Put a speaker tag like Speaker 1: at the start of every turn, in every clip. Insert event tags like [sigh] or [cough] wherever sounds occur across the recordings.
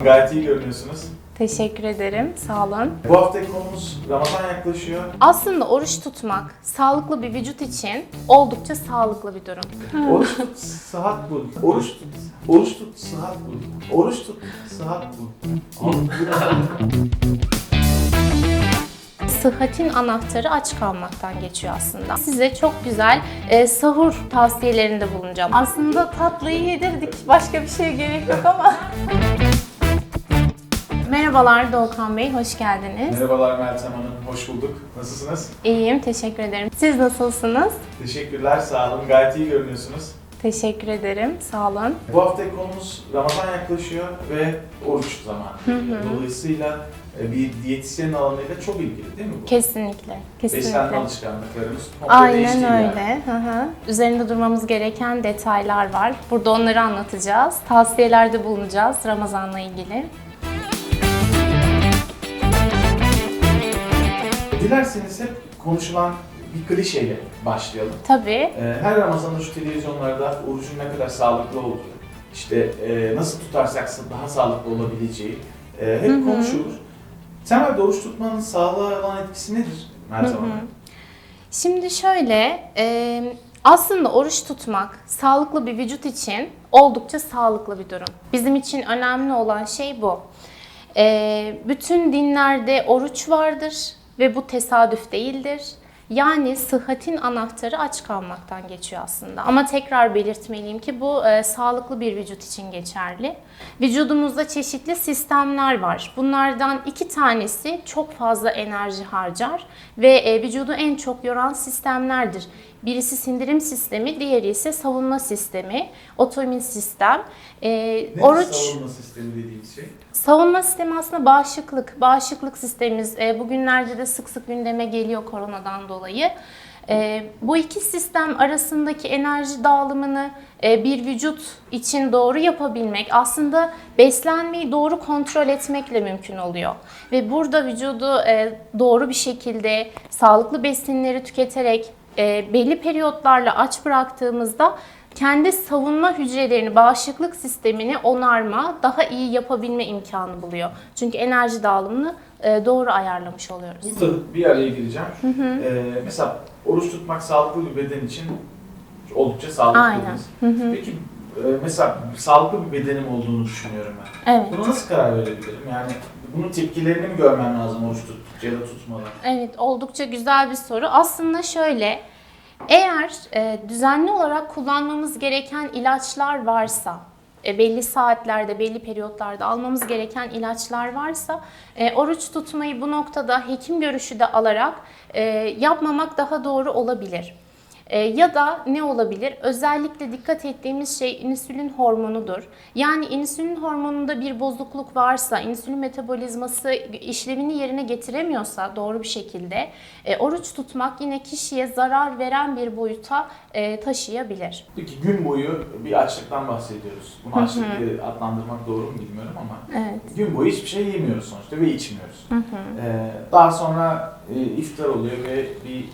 Speaker 1: Gayet iyi görünüyorsunuz.
Speaker 2: Teşekkür ederim. Sağ olun.
Speaker 1: Bu haftaki konumuz Ramazan yaklaşıyor.
Speaker 2: Aslında oruç tutmak sağlıklı bir vücut için oldukça sağlıklı bir durum. [laughs]
Speaker 1: Oruç tut, sıhhat bul. Oruç tut, oruç tut, sıhhat bul. Oruç tut, sıhhat bul. [laughs]
Speaker 2: Sıhhatin anahtarı aç kalmaktan geçiyor aslında. Size çok güzel e, sahur tavsiyelerinde bulunacağım. Aslında tatlıyı yedirdik. Başka bir şeye gerek yok ama. [laughs] Merhabalar Doğukan Bey, hoş geldiniz.
Speaker 1: Merhabalar Meltem Hanım, hoş bulduk. Nasılsınız?
Speaker 2: İyiyim, teşekkür ederim. Siz nasılsınız?
Speaker 1: Teşekkürler, sağ olun. Gayet iyi görünüyorsunuz.
Speaker 2: Teşekkür ederim, sağ olun.
Speaker 1: Bu haftaki konumuz Ramazan yaklaşıyor ve oruç zamanı. Dolayısıyla e, bir diyetisyenin alanıyla çok ilgili değil mi bu?
Speaker 2: Kesinlikle, kesinlikle.
Speaker 1: Beslenme alışkanlıklarımız komple
Speaker 2: Aynen
Speaker 1: yani.
Speaker 2: öyle. Hı hı. Üzerinde durmamız gereken detaylar var. Burada onları anlatacağız. Tavsiyelerde bulunacağız Ramazan'la ilgili.
Speaker 1: Dilerseniz hep konuşulan bir klişeyle başlayalım.
Speaker 2: Tabii.
Speaker 1: Ee, Her Ramazan'da şu televizyonlarda orucun ne kadar sağlıklı olduğu, işte e, nasıl tutarsak daha sağlıklı olabileceği e, hep
Speaker 2: Hı hı.
Speaker 1: konuşulur. Temelde oruç tutmanın sağlığa olan etkisi nedir Meltem Hanım?
Speaker 2: Şimdi şöyle, e, aslında oruç tutmak sağlıklı bir vücut için oldukça sağlıklı bir durum. Bizim için önemli olan şey bu. E, bütün dinlerde oruç vardır ve bu tesadüf değildir. Yani sıhhatin anahtarı aç kalmaktan geçiyor aslında. Ama tekrar belirtmeliyim ki bu e, sağlıklı bir vücut için geçerli. Vücudumuzda çeşitli sistemler var. Bunlardan iki tanesi çok fazla enerji harcar ve e, vücudu en çok yoran sistemlerdir. Birisi sindirim sistemi, diğeri ise savunma sistemi, otoimmün sistem. E,
Speaker 1: Ne
Speaker 2: oruç
Speaker 1: savunma sistemi dediğimiz şey?
Speaker 2: Savunma sistemi aslında bağışıklık. Bağışıklık sistemimiz e, bugünlerde de sık sık gündeme geliyor koronadan dolayı. E, bu iki sistem arasındaki enerji dağılımını e, bir vücut için doğru yapabilmek aslında beslenmeyi doğru kontrol etmekle mümkün oluyor. Ve burada vücudu e, doğru bir şekilde sağlıklı besinleri tüketerek e, belli periyotlarla aç bıraktığımızda kendi savunma hücrelerini, bağışıklık sistemini onarma, daha iyi yapabilme imkanı buluyor. Çünkü enerji dağılımını e, doğru ayarlamış oluyoruz.
Speaker 1: Burada bir araya gireceğim. Ee, mesela oruç tutmak sağlıklı bir beden için oldukça sağlıklı.
Speaker 2: Aynen.
Speaker 1: dediniz. Peki e, mesela sağlıklı bir bedenim olduğunu düşünüyorum ben.
Speaker 2: Evet.
Speaker 1: Buna nasıl karar verebilirim? Yani bunun tepkilerini mi görmem lazım oruç tuttukça ya da tutmadan?
Speaker 2: Evet, oldukça güzel bir soru. Aslında şöyle, eğer e, düzenli olarak kullanmamız gereken ilaçlar varsa, e, belli saatlerde, belli periyotlarda almamız gereken ilaçlar varsa, e, oruç tutmayı bu noktada hekim görüşü de alarak e, yapmamak daha doğru olabilir. E, ya da ne olabilir? Özellikle dikkat ettiğimiz şey insülin hormonudur. Yani insülin hormonunda bir bozukluk varsa, insülin metabolizması işlevini yerine getiremiyorsa doğru bir şekilde e, oruç tutmak yine kişiye zarar veren bir boyuta e, taşıyabilir.
Speaker 1: Peki gün boyu bir açlıktan bahsediyoruz. Bunu açlık diye adlandırmak doğru mu bilmiyorum ama
Speaker 2: Evet.
Speaker 1: gün boyu hiçbir şey yemiyoruz sonuçta ve içmiyoruz. Ee, daha sonra e, iftar oluyor ve bir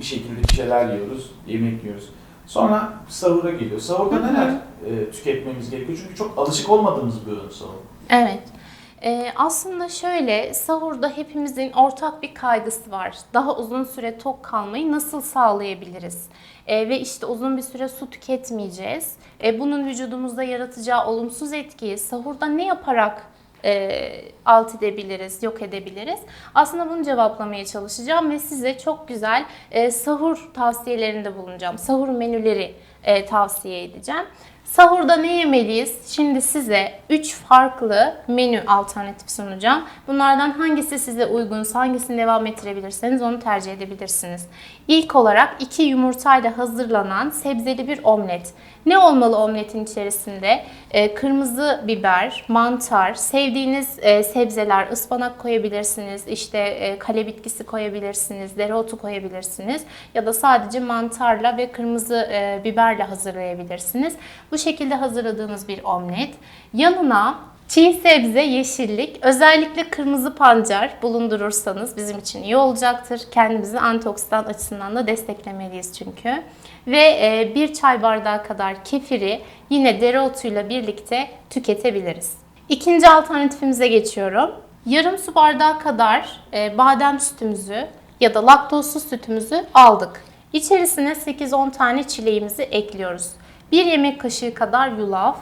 Speaker 1: bir şekilde bir şeyler yiyoruz, yemek yiyoruz. Sonra sahura geliyor. Sahurda neler e, tüketmemiz gerekiyor? Çünkü çok alışık olmadığımız bir öğün sahur.
Speaker 2: Evet. Ee, aslında şöyle, sahurda hepimizin ortak bir kaygısı var. Daha uzun süre tok kalmayı nasıl sağlayabiliriz? Ee, ve işte uzun bir süre su tüketmeyeceğiz. Ee, bunun vücudumuzda yaratacağı olumsuz etkiyi sahurda ne yaparak e, alt edebiliriz, yok edebiliriz? Aslında bunu cevaplamaya çalışacağım ve size çok güzel e, sahur tavsiyelerinde bulunacağım. Sahur menüleri e, tavsiye edeceğim. Sahurda ne yemeliyiz? Şimdi size 3 farklı menü alternatif sunacağım. Bunlardan hangisi size uygunsa, hangisini devam ettirebilirseniz onu tercih edebilirsiniz. İlk olarak 2 yumurtayla hazırlanan sebzeli bir omlet. Ne olmalı omletin içerisinde? Ee, kırmızı biber, mantar, sevdiğiniz e, sebzeler, ıspanak koyabilirsiniz, işte e, kale bitkisi koyabilirsiniz, dereotu koyabilirsiniz ya da sadece mantarla ve kırmızı e, biberle hazırlayabilirsiniz. Bu şekilde hazırladığınız bir omlet. Yanına Çiğ sebze, yeşillik, özellikle kırmızı pancar bulundurursanız bizim için iyi olacaktır. Kendimizi antioksidan açısından da desteklemeliyiz çünkü. Ve e, bir çay bardağı kadar kefiri yine dereotuyla birlikte tüketebiliriz. İkinci alternatifimize geçiyorum. Yarım su bardağı kadar e, badem sütümüzü ya da laktozsuz sütümüzü aldık. İçerisine 8-10 tane çileğimizi ekliyoruz. 1 yemek kaşığı kadar yulaf,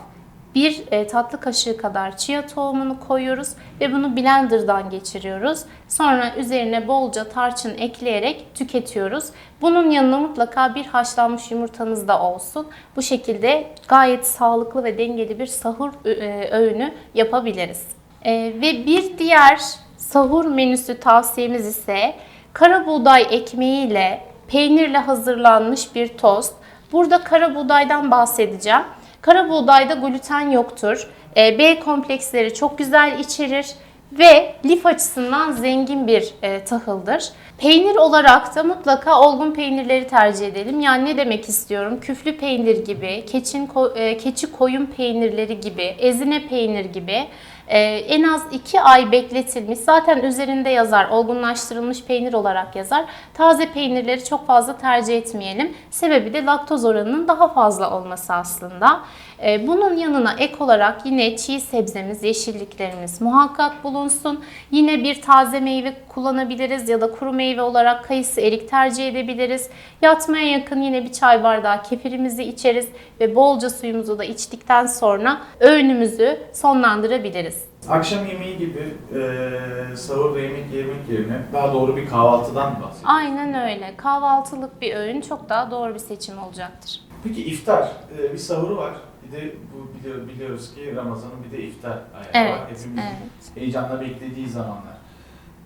Speaker 2: 1 tatlı kaşığı kadar chia tohumunu koyuyoruz ve bunu blenderdan geçiriyoruz. Sonra üzerine bolca tarçın ekleyerek tüketiyoruz. Bunun yanına mutlaka bir haşlanmış yumurtanız da olsun. Bu şekilde gayet sağlıklı ve dengeli bir sahur e, öğünü yapabiliriz. E, ve bir diğer sahur menüsü tavsiyemiz ise kara buğday ekmeğiyle peynirle hazırlanmış bir tost. Burada kara buğdaydan bahsedeceğim. Kara buğdayda gluten yoktur. E, B kompleksleri çok güzel içerir ve lif açısından zengin bir e, tahıldır. Peynir olarak da mutlaka olgun peynirleri tercih edelim. Yani ne demek istiyorum? Küflü peynir gibi, keçin e, keçi koyun peynirleri gibi, ezine peynir gibi e, en az 2 ay bekletilmiş. Zaten üzerinde yazar, olgunlaştırılmış peynir olarak yazar. Taze peynirleri çok fazla tercih etmeyelim. Sebebi de laktoz oranının daha fazla olması aslında. E, bunun yanına ek olarak yine çiğ sebzemiz, yeşilliklerimiz muhakkak bulunsun. Yine bir taze meyve kullanabiliriz ya da kuru meyve olarak kayısı, erik tercih edebiliriz. Yatmaya yakın yine bir çay bardağı kefirimizi içeriz ve bolca suyumuzu da içtikten sonra öğünümüzü sonlandırabiliriz.
Speaker 1: Akşam yemeği gibi e, sahurda yemek yemek yerine daha doğru bir kahvaltıdan bahsediyoruz.
Speaker 2: Aynen öyle. Kahvaltılık bir öğün çok daha doğru bir seçim olacaktır.
Speaker 1: Peki iftar, e, bir sahuru var. Bir de bu biliyor, biliyoruz ki Ramazan'ın bir de iftar ayağı
Speaker 2: Evet,
Speaker 1: var. Hepimizin
Speaker 2: evet.
Speaker 1: heyecanla beklediği zamanlar.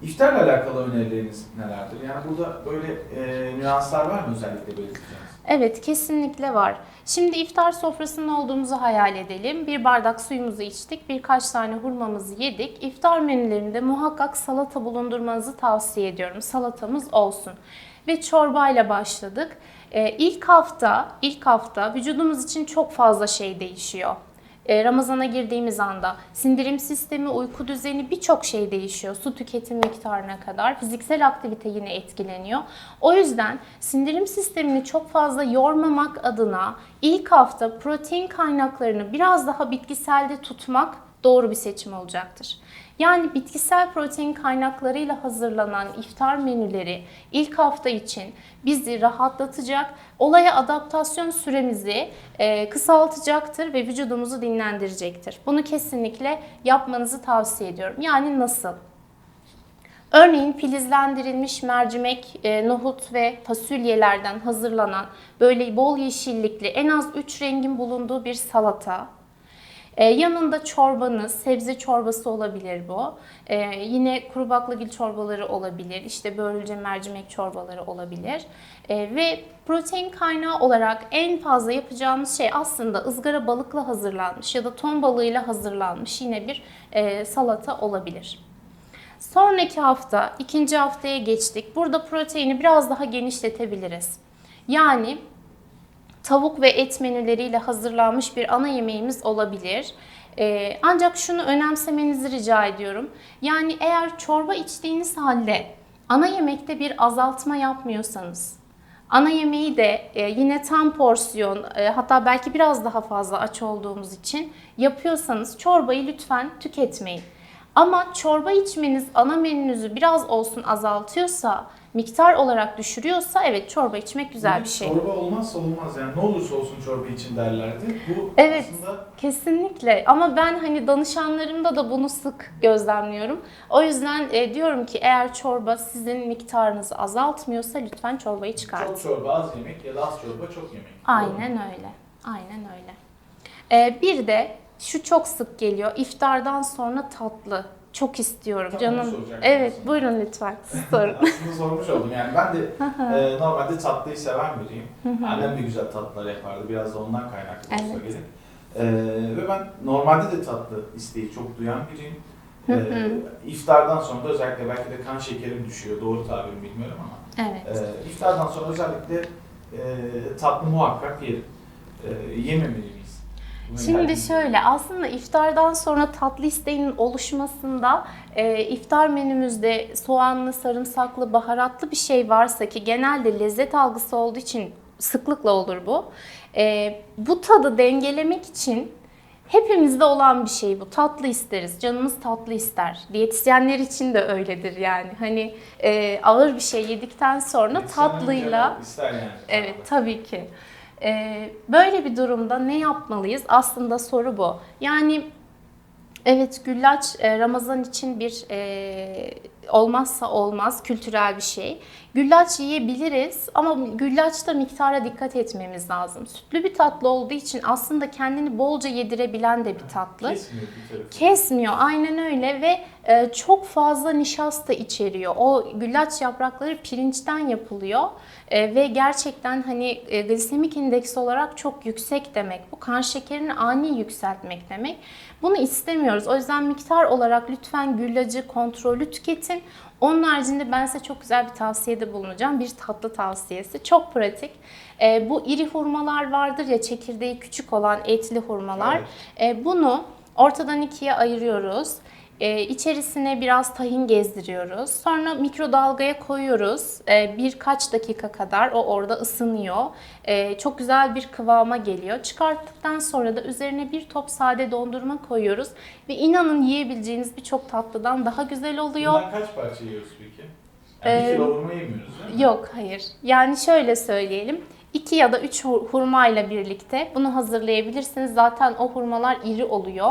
Speaker 1: İftarla alakalı önerileriniz nelerdir? Yani burada böyle e, nüanslar var mı özellikle belirteceğiniz?
Speaker 2: Evet, kesinlikle var. Şimdi iftar sofrasında olduğumuzu hayal edelim. Bir bardak suyumuzu içtik, birkaç tane hurmamızı yedik. İftar menülerinde muhakkak salata bulundurmanızı tavsiye ediyorum. Salatamız olsun. Ve çorbayla başladık. Ee, ilk hafta, ilk hafta vücudumuz için çok fazla şey değişiyor. Ee, Ramazana girdiğimiz anda sindirim sistemi, uyku düzeni birçok şey değişiyor. Su tüketim miktarına kadar fiziksel aktivite yine etkileniyor. O yüzden sindirim sistemini çok fazla yormamak adına ilk hafta protein kaynaklarını biraz daha bitkiselde tutmak doğru bir seçim olacaktır. Yani bitkisel protein kaynaklarıyla hazırlanan iftar menüleri ilk hafta için bizi rahatlatacak, olaya adaptasyon süremizi e, kısaltacaktır ve vücudumuzu dinlendirecektir. Bunu kesinlikle yapmanızı tavsiye ediyorum. Yani nasıl? Örneğin filizlendirilmiş mercimek, e, nohut ve fasulyelerden hazırlanan böyle bol yeşillikli en az 3 rengin bulunduğu bir salata. E, yanında çorbanız, sebze çorbası olabilir bu. E, yine kuru baklagil çorbaları olabilir, işte börülce mercimek çorbaları olabilir. E, ve protein kaynağı olarak en fazla yapacağımız şey aslında ızgara balıkla hazırlanmış ya da ton balığıyla hazırlanmış yine bir e, salata olabilir. Sonraki hafta, ikinci haftaya geçtik. Burada proteini biraz daha genişletebiliriz. Yani tavuk ve et menüleriyle hazırlanmış bir ana yemeğimiz olabilir. Ee, ancak şunu önemsemenizi rica ediyorum. Yani eğer çorba içtiğiniz halde ana yemekte bir azaltma yapmıyorsanız, ana yemeği de e, yine tam porsiyon e, hatta belki biraz daha fazla aç olduğumuz için yapıyorsanız çorbayı lütfen tüketmeyin. Ama çorba içmeniz ana menünüzü biraz olsun azaltıyorsa, miktar olarak düşürüyorsa evet çorba içmek güzel bir şey.
Speaker 1: Çorba olmazsa olmaz yani ne olursa olsun çorba için derlerdi. Bu
Speaker 2: Evet.
Speaker 1: aslında
Speaker 2: Kesinlikle ama ben hani danışanlarımda da bunu sık gözlemliyorum. O yüzden e, diyorum ki eğer çorba sizin miktarınızı azaltmıyorsa lütfen çorbayı çıkartın.
Speaker 1: çok çorba az yemek ya da az çorba çok yemek.
Speaker 2: Aynen öyle. Aynen öyle. Ee, bir de şu çok sık geliyor. İftardan sonra tatlı. Çok istiyorum
Speaker 1: onu
Speaker 2: canım. Evet,
Speaker 1: aslında.
Speaker 2: buyurun lütfen. Sorun. [laughs]
Speaker 1: Aslında sormuş oldum yani ben de e, normalde tatlıyı seven biriyim. Annem de güzel tatlılar yapardı biraz da ondan kaynaklı
Speaker 2: Evet.
Speaker 1: gerek. E, ve ben normalde de tatlı isteği çok duyan biriyim. E, iftardan sonra da özellikle belki de kan şekerim düşüyor doğru tabiri bilmiyorum ama
Speaker 2: Evet.
Speaker 1: e, iftardan sonra özellikle e, tatlı muhakkak yerim. E, yememeli miyiz? Bunu
Speaker 2: Şimdi şöyle aslında iftardan sonra tatlı isteğinin oluşmasında e, iftar menümüzde soğanlı, sarımsaklı, baharatlı bir şey varsa ki genelde lezzet algısı olduğu için sıklıkla olur bu. E, bu tadı dengelemek için Hepimizde olan bir şey bu. Tatlı isteriz. Canımız tatlı ister. Diyetisyenler için de öyledir yani. Hani e, ağır bir şey yedikten sonra tatlıyla
Speaker 1: ister yani.
Speaker 2: Evet tabii ki. Ee, böyle bir durumda ne yapmalıyız? Aslında soru bu. Yani evet güllaç e, Ramazan için bir e, olmazsa olmaz kültürel bir şey. Güllaç yiyebiliriz ama güllaçta miktara dikkat etmemiz lazım. Sütlü bir tatlı olduğu için aslında kendini bolca yedirebilen de bir tatlı.
Speaker 1: Kesmiyor bir.
Speaker 2: Kesmiyor aynen öyle ve çok fazla nişasta içeriyor. O güllaç yaprakları pirinçten yapılıyor E, ve gerçekten hani e, glisemik indeks olarak çok yüksek demek. Bu kan şekerini ani yükseltmek demek. Bunu istemiyoruz. O yüzden miktar olarak lütfen güllacı kontrollü tüketin. Onun haricinde ben size çok güzel bir tavsiyede bulunacağım. Bir tatlı tavsiyesi. Çok pratik. E, bu iri hurmalar vardır ya çekirdeği küçük olan etli hurmalar.
Speaker 1: Evet.
Speaker 2: E, bunu ortadan ikiye ayırıyoruz. E, içerisine biraz tahin gezdiriyoruz. Sonra mikrodalgaya koyuyoruz. E, birkaç dakika kadar o orada ısınıyor. E, çok güzel bir kıvama geliyor. Çıkarttıktan sonra da üzerine bir top sade dondurma koyuyoruz. Ve inanın yiyebileceğiniz birçok tatlıdan daha güzel oluyor.
Speaker 1: Bundan kaç parça yiyoruz peki? Yani
Speaker 2: Ee,
Speaker 1: bir kilo hurma yemiyoruz değil mi?
Speaker 2: Yok hayır. Yani şöyle söyleyelim. 2 ya da 3 hurmayla birlikte bunu hazırlayabilirsiniz. Zaten o hurmalar iri oluyor.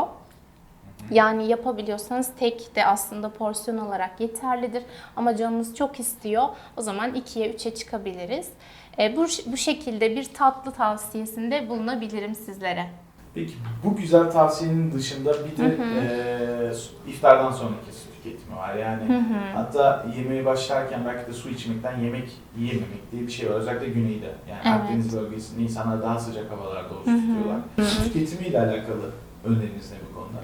Speaker 2: Yani yapabiliyorsanız tek de aslında porsiyon olarak yeterlidir. Ama canınız çok istiyor. O zaman 2'ye 3'e çıkabiliriz. E, bu, bu şekilde bir tatlı tavsiyesinde bulunabilirim sizlere.
Speaker 1: Peki bu güzel tavsiyenin dışında bir de su- iftardan sonraki su tüketimi var. Yani hatta yemeğe başlarken belki de su içmekten yemek yiyememek diye bir şey var. Özellikle güneyde. Yani
Speaker 2: Evet.
Speaker 1: Akdeniz bölgesinde insanlar daha sıcak havalarda oruç tutuyorlar. Su tüketimiyle alakalı öneriniz ne bu konuda?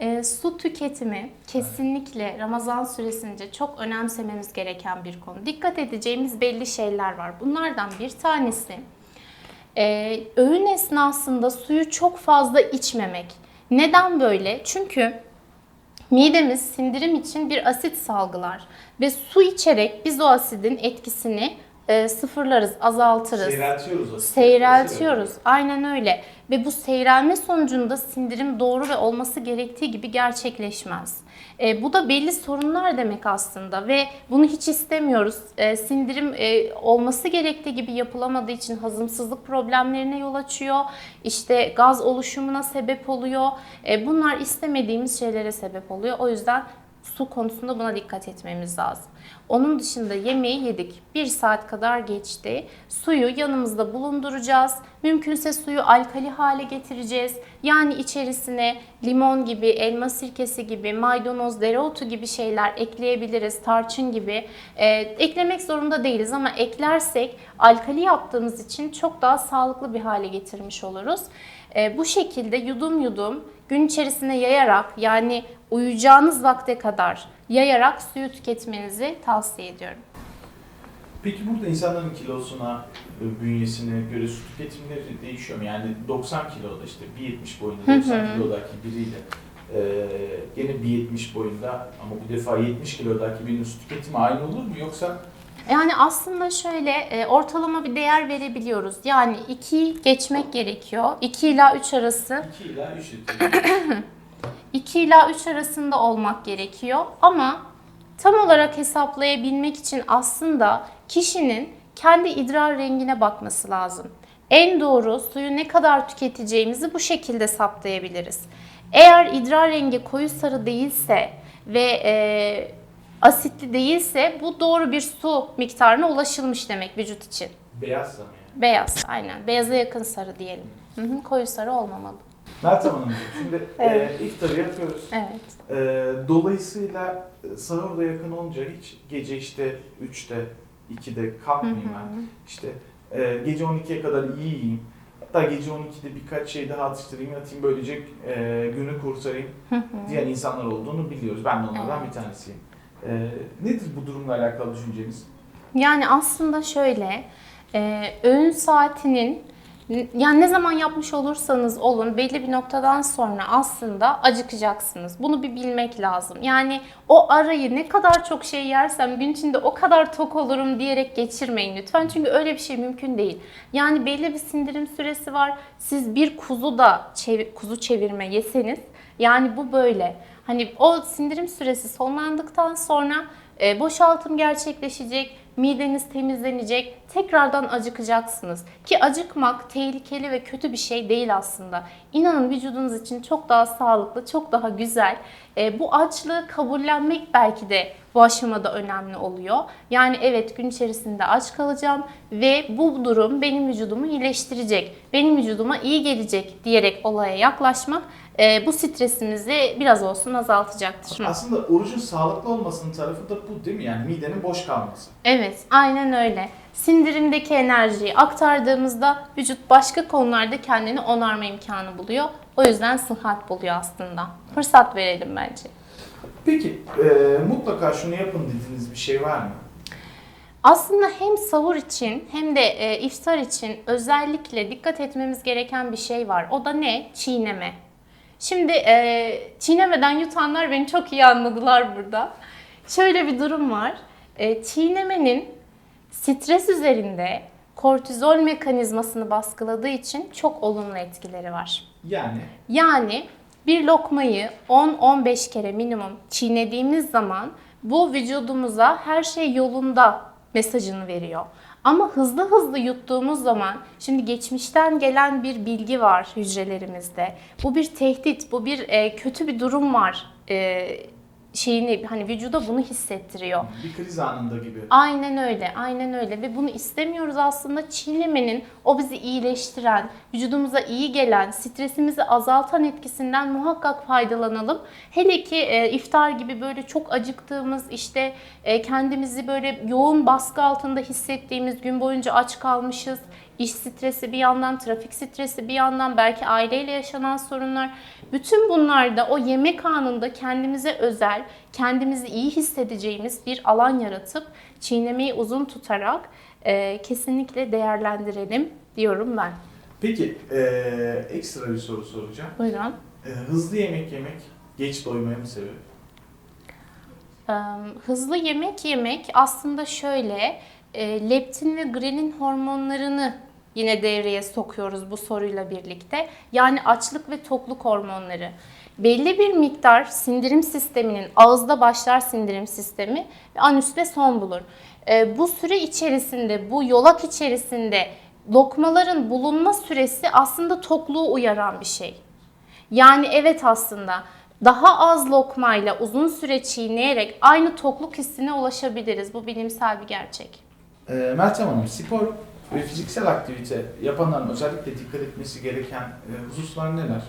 Speaker 2: E, su tüketimi kesinlikle Ramazan süresince çok önemsememiz gereken bir konu. Dikkat edeceğimiz belli şeyler var. Bunlardan bir tanesi e, öğün esnasında suyu çok fazla içmemek. Neden böyle? Çünkü midemiz sindirim için bir asit salgılar ve su içerek biz o asidin etkisini e, sıfırlarız, azaltırız.
Speaker 1: Seyreltiyoruz aslında.
Speaker 2: Seyreltiyoruz. Aynen öyle. Ve bu seyrelme sonucunda sindirim doğru ve olması gerektiği gibi gerçekleşmez. E, bu da belli sorunlar demek aslında ve bunu hiç istemiyoruz. E, sindirim e, olması gerektiği gibi yapılamadığı için hazımsızlık problemlerine yol açıyor. İşte gaz oluşumuna sebep oluyor. E, bunlar istemediğimiz şeylere sebep oluyor. O yüzden su konusunda buna dikkat etmemiz lazım. Onun dışında yemeği yedik. Bir saat kadar geçti. Suyu yanımızda bulunduracağız. Mümkünse suyu alkali hale getireceğiz. Yani içerisine limon gibi, elma sirkesi gibi, maydanoz, dereotu gibi şeyler ekleyebiliriz. Tarçın gibi. Ee, eklemek zorunda değiliz ama eklersek alkali yaptığımız için çok daha sağlıklı bir hale getirmiş oluruz. Ee, bu şekilde yudum yudum gün içerisine yayarak yani uyuyacağınız vakte kadar yayarak suyu tüketmenizi tavsiye ediyorum.
Speaker 1: Peki burada insanların kilosuna, e, bünyesine göre su tüketimleri değişiyor mu? Yani 90 kiloda işte 1.70 boyunda 90 kilodaki biriyle e, gene 1.70 boyunda ama bu defa 70 kilodaki birinin su tüketimi aynı olur mu? Yoksa
Speaker 2: Yani aslında şöyle e, ortalama bir değer verebiliyoruz. Yani 2 geçmek gerekiyor. 2 ila 3 arası
Speaker 1: 2 ila 3 litre. [clears throat]
Speaker 2: 2 ila 3 arasında olmak gerekiyor. Ama tam olarak hesaplayabilmek için aslında kişinin kendi idrar rengine bakması lazım. En doğru suyu ne kadar tüketeceğimizi bu şekilde saptayabiliriz. Eğer idrar rengi koyu sarı değilse ve e, asitli değilse bu doğru bir su miktarına ulaşılmış demek vücut için.
Speaker 1: Beyaz mı yani?
Speaker 2: Beyaz, aynen. Beyaza yakın sarı diyelim. Hı hı, koyu sarı olmamalı.
Speaker 1: Meltem Hanımcığım şimdi
Speaker 2: Evet.
Speaker 1: e, iftarı yapıyoruz.
Speaker 2: Evet.
Speaker 1: E, dolayısıyla e, sahurda yakın olunca hiç gece işte 3'te 2'de kalkmayayım ben. İşte e, gece 12'ye kadar iyi yiyeyim. Hatta gece 12'de birkaç şey daha atıştırayım, atayım böylece e, günü kurtarayım diyen insanlar olduğunu biliyoruz. Ben de onlardan bir tanesiyim. E, nedir bu durumla alakalı düşünceniz?
Speaker 2: Yani aslında şöyle, e, öğün saatinin Yani ne zaman yapmış olursanız olun belli bir noktadan sonra aslında acıkacaksınız. Bunu bir bilmek lazım. Yani o arayı ne kadar çok şey yersem gün içinde o kadar tok olurum diyerek geçirmeyin lütfen. Çünkü öyle bir şey mümkün değil. Yani belli bir sindirim süresi var. Siz bir kuzu da çevi- kuzu çevirme yeseniz yani bu böyle. Hani o sindirim süresi sonlandıktan sonra e, boşaltım gerçekleşecek, mideniz temizlenecek, tekrardan acıkacaksınız. Ki acıkmak tehlikeli ve kötü bir şey değil aslında. İnanın vücudunuz için çok daha sağlıklı, çok daha güzel. E, bu açlığı kabullenmek belki de bu aşamada önemli oluyor. Yani evet gün içerisinde aç kalacağım ve bu durum benim vücudumu iyileştirecek, benim vücuduma iyi gelecek diyerek olaya yaklaşmak e, bu stresimizi biraz olsun azaltacaktır.
Speaker 1: Aslında orucun sağlıklı olmasının tarafı da bu değil mi? Yani midenin boş kalması.
Speaker 2: Evet, aynen öyle. Sindirimdeki enerjiyi aktardığımızda vücut başka konularda kendini onarma imkanı buluyor. O yüzden sıhhat buluyor aslında. Fırsat verelim bence.
Speaker 1: Peki e, mutlaka şunu yapın dediğiniz bir şey var mı?
Speaker 2: Aslında hem sahur için hem de e, iftar için özellikle dikkat etmemiz gereken bir şey var. O da ne? Çiğneme. Şimdi e, çiğnemeden yutanlar beni çok iyi anladılar burada. Şöyle bir durum var. E, çiğnemenin stres üzerinde kortizol mekanizmasını baskıladığı için çok olumlu etkileri var.
Speaker 1: Yani
Speaker 2: Yani bir lokmayı 10-15 kere minimum çiğnediğimiz zaman bu vücudumuza her şey yolunda mesajını veriyor. Ama hızlı hızlı yuttuğumuz zaman şimdi geçmişten gelen bir bilgi var hücrelerimizde. Bu bir tehdit, bu bir e, kötü bir durum var. E, şeyini hani vücuda bunu hissettiriyor.
Speaker 1: bir kriz anında gibi.
Speaker 2: Aynen öyle, aynen öyle ve bunu istemiyoruz aslında. Çiğnemenin o bizi iyileştiren, vücudumuza iyi gelen, stresimizi azaltan etkisinden muhakkak faydalanalım. Hele ki e, iftar gibi böyle çok acıktığımız, işte e, kendimizi böyle yoğun baskı altında hissettiğimiz gün boyunca aç kalmışız. İş stresi bir yandan, trafik stresi bir yandan, belki aileyle yaşanan sorunlar. Bütün bunlarda o yemek anında kendimize özel, kendimizi iyi hissedeceğimiz bir alan yaratıp çiğnemeyi uzun tutarak e, kesinlikle değerlendirelim diyorum ben.
Speaker 1: Peki e, ekstra bir soru soracağım.
Speaker 2: Buyurun.
Speaker 1: E, hızlı yemek yemek geç doymaya mı sebep?
Speaker 2: Hızlı yemek yemek aslında şöyle e, leptin ve grelin hormonlarını yine devreye sokuyoruz bu soruyla birlikte. Yani açlık ve tokluk hormonları. Belli bir miktar sindirim sisteminin ağızda başlar sindirim sistemi ve anüste son bulur. Ee, Bu süre içerisinde, bu yolak içerisinde lokmaların bulunma süresi aslında tokluğu uyaran bir şey. Yani evet aslında daha az lokmayla uzun süre çiğneyerek aynı tokluk hissine ulaşabiliriz. Bu bilimsel bir gerçek.
Speaker 1: E, Meltem Hanım spor ve fiziksel aktivite yapanların özellikle dikkat etmesi gereken e, hususlar neler?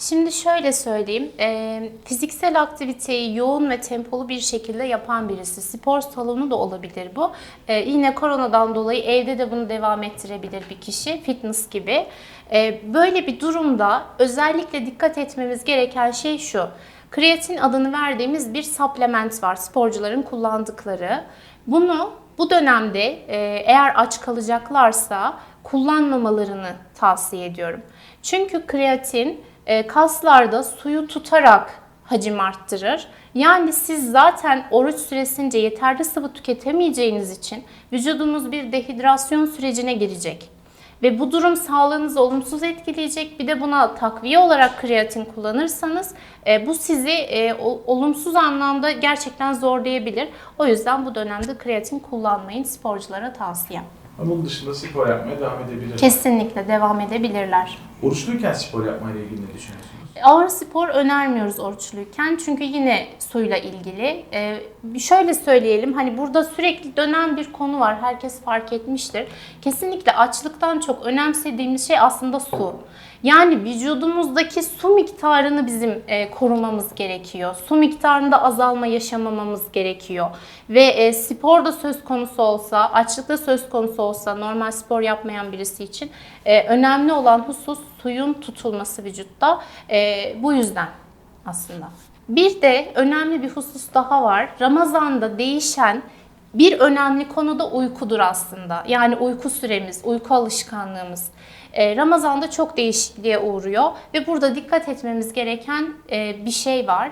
Speaker 2: Şimdi şöyle söyleyeyim, e, fiziksel aktiviteyi yoğun ve tempolu bir şekilde yapan birisi, spor salonu da olabilir bu. E, yine koronadan dolayı evde de bunu devam ettirebilir bir kişi, fitness gibi. E, böyle bir durumda özellikle dikkat etmemiz gereken şey şu. Kreatin adını verdiğimiz bir supplement var, sporcuların kullandıkları. Bunu bu dönemde e, eğer aç kalacaklarsa kullanmamalarını tavsiye ediyorum. Çünkü kreatin e, kaslarda suyu tutarak hacim arttırır. Yani siz zaten oruç süresince yeterli sıvı tüketemeyeceğiniz için vücudunuz bir dehidrasyon sürecine girecek. Ve bu durum sağlığınızı olumsuz etkileyecek. Bir de buna takviye olarak kreatin kullanırsanız e, bu sizi e, olumsuz anlamda gerçekten zorlayabilir. O yüzden bu dönemde kreatin kullanmayın sporculara tavsiyem.
Speaker 1: Ama Bunun dışında spor yapmaya devam edebilir.
Speaker 2: Kesinlikle devam edebilirler.
Speaker 1: Oruçluyken spor yapmayla ilgili ne düşünüyorsunuz?
Speaker 2: Ağır spor önermiyoruz oruçluyken çünkü yine suyla ilgili. Ee, şöyle söyleyelim hani burada sürekli dönen bir konu var herkes fark etmiştir. Kesinlikle açlıktan çok önemsediğimiz şey aslında su. Yani vücudumuzdaki su miktarını bizim e, korumamız gerekiyor. Su miktarında azalma yaşamamamız gerekiyor. Ve e, sporda söz konusu olsa, açlıkta söz konusu olsa normal spor yapmayan birisi için e, önemli olan husus suyun tutulması vücutta. E, bu yüzden aslında. Bir de önemli bir husus daha var. Ramazanda değişen Bir önemli konu da uykudur aslında. Yani uyku süremiz, uyku alışkanlığımız. Ee, Ramazan'da çok değişikliğe uğruyor ve burada dikkat etmemiz gereken e, bir şey var.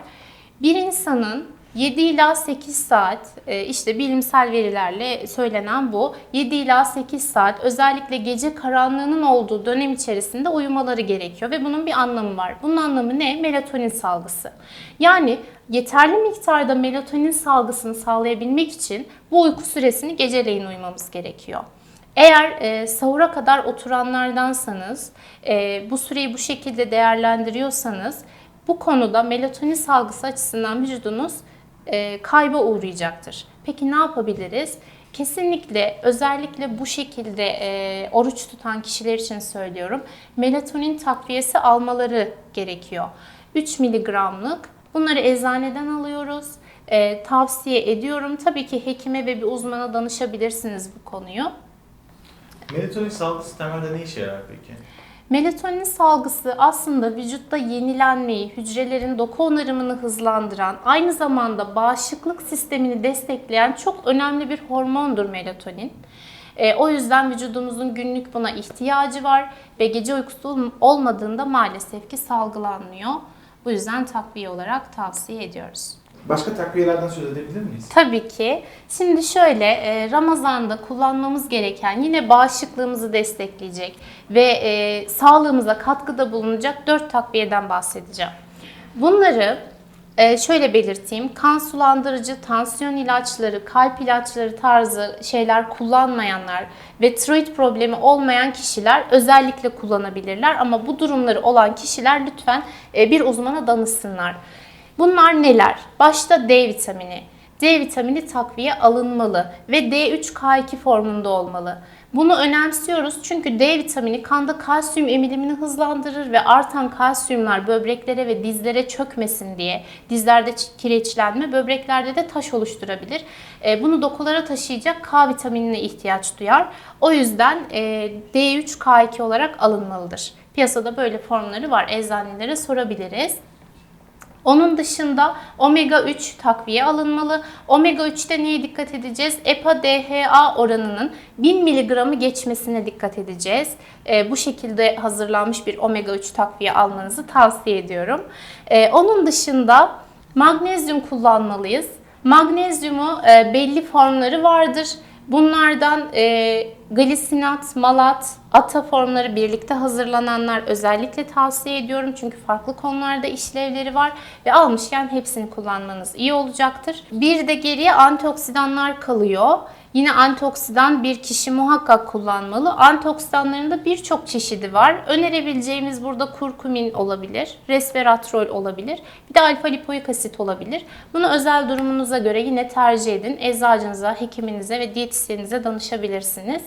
Speaker 2: Bir insanın 7 ila 8 saat e, işte bilimsel verilerle söylenen bu. 7 ila 8 saat özellikle gece karanlığının olduğu dönem içerisinde uyumaları gerekiyor ve bunun bir anlamı var. Bunun anlamı ne? Melatonin salgısı. Yani yeterli miktarda melatonin salgısını sağlayabilmek için bu uyku süresini geceleyin uyumamız gerekiyor. Eğer e, sahura kadar oturanlardansanız, e, bu süreyi bu şekilde değerlendiriyorsanız bu konuda melatonin salgısı açısından vücudunuz e, kayba uğrayacaktır. Peki ne yapabiliriz? Kesinlikle özellikle bu şekilde e, oruç tutan kişiler için söylüyorum. Melatonin takviyesi almaları gerekiyor. 3 miligramlık bunları eczaneden alıyoruz. E, tavsiye ediyorum. Tabii ki hekime ve bir uzmana danışabilirsiniz bu konuyu.
Speaker 3: Melatonin salgısı temelde ne işe yarar peki?
Speaker 2: Melatonin salgısı aslında vücutta yenilenmeyi, hücrelerin doku onarımını hızlandıran, aynı zamanda bağışıklık sistemini destekleyen çok önemli bir hormondur melatonin. E, o yüzden vücudumuzun günlük buna ihtiyacı var ve gece uykusu ol- olmadığında maalesef ki salgılanmıyor. Bu yüzden takviye olarak tavsiye ediyoruz.
Speaker 1: Başka takviyelerden söz edebilir miyiz?
Speaker 2: Tabii ki. Şimdi şöyle e, Ramazan'da kullanmamız gereken yine bağışıklığımızı destekleyecek ve e, sağlığımıza katkıda bulunacak 4 takviyeden bahsedeceğim. Bunları e, şöyle belirteyim. Kan sulandırıcı, tansiyon ilaçları, kalp ilaçları tarzı şeyler kullanmayanlar ve tiroid problemi olmayan kişiler özellikle kullanabilirler. Ama bu durumları olan kişiler lütfen bir uzmana danışsınlar. Bunlar neler? Başta D vitamini. D vitamini takviye alınmalı ve D3K2 formunda olmalı. Bunu önemsiyoruz çünkü D vitamini kanda kalsiyum emilimini hızlandırır ve artan kalsiyumlar böbreklere ve dizlere çökmesin diye dizlerde kireçlenme, böbreklerde de taş oluşturabilir. E, Bunu dokulara taşıyacak K vitaminine ihtiyaç duyar. O yüzden e, D3K2 olarak alınmalıdır. Piyasada böyle formları var. Eczanelere sorabiliriz. Onun dışında omega 3 takviye alınmalı. Omega 3'te neye dikkat edeceğiz? EPA DHA oranının 1000 mg'ı geçmesine dikkat edeceğiz. Ee, bu şekilde hazırlanmış bir omega 3 takviye almanızı tavsiye ediyorum. Ee, onun dışında magnezyum kullanmalıyız. Magnezyumu e, belli formları vardır. Bunlardan e, glisinat, malat, ata formları birlikte hazırlananlar özellikle tavsiye ediyorum. Çünkü farklı konularda işlevleri var ve almışken hepsini kullanmanız iyi olacaktır. Bir de geriye antioksidanlar kalıyor. Yine antioksidan bir kişi muhakkak kullanmalı. Antioksidanların da birçok çeşidi var. Önerebileceğimiz burada kurkumin olabilir, resveratrol olabilir, bir de alfa lipoik asit olabilir. Bunu özel durumunuza göre yine tercih edin. Eczacınıza, hekiminize ve diyetisyeninize danışabilirsiniz.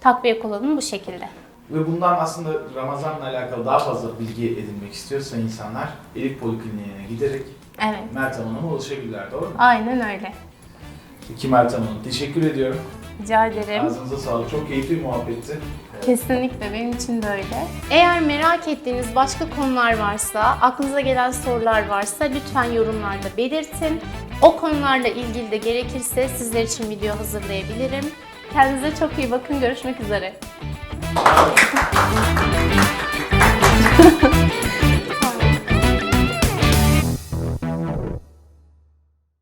Speaker 2: Takviye kullanımı bu şekilde.
Speaker 1: Ve bundan aslında Ramazan'la alakalı daha fazla bilgi edinmek istiyorsa insanlar Elif Polikliniğine giderek
Speaker 2: Evet,
Speaker 1: Meltem Hanım'a ulaşabilirler doğru mu?
Speaker 2: aynen öyle.
Speaker 1: Peki Meltem Hanım teşekkür ediyorum.
Speaker 2: Rica ederim.
Speaker 1: Ağzınıza sağlık. Çok keyifli bir muhabbetti.
Speaker 2: Kesinlikle benim için de öyle. Eğer merak ettiğiniz başka konular varsa, aklınıza gelen sorular varsa lütfen yorumlarda belirtin. O konularla ilgili de gerekirse sizler için video hazırlayabilirim. Kendinize çok iyi bakın. Görüşmek üzere. [laughs]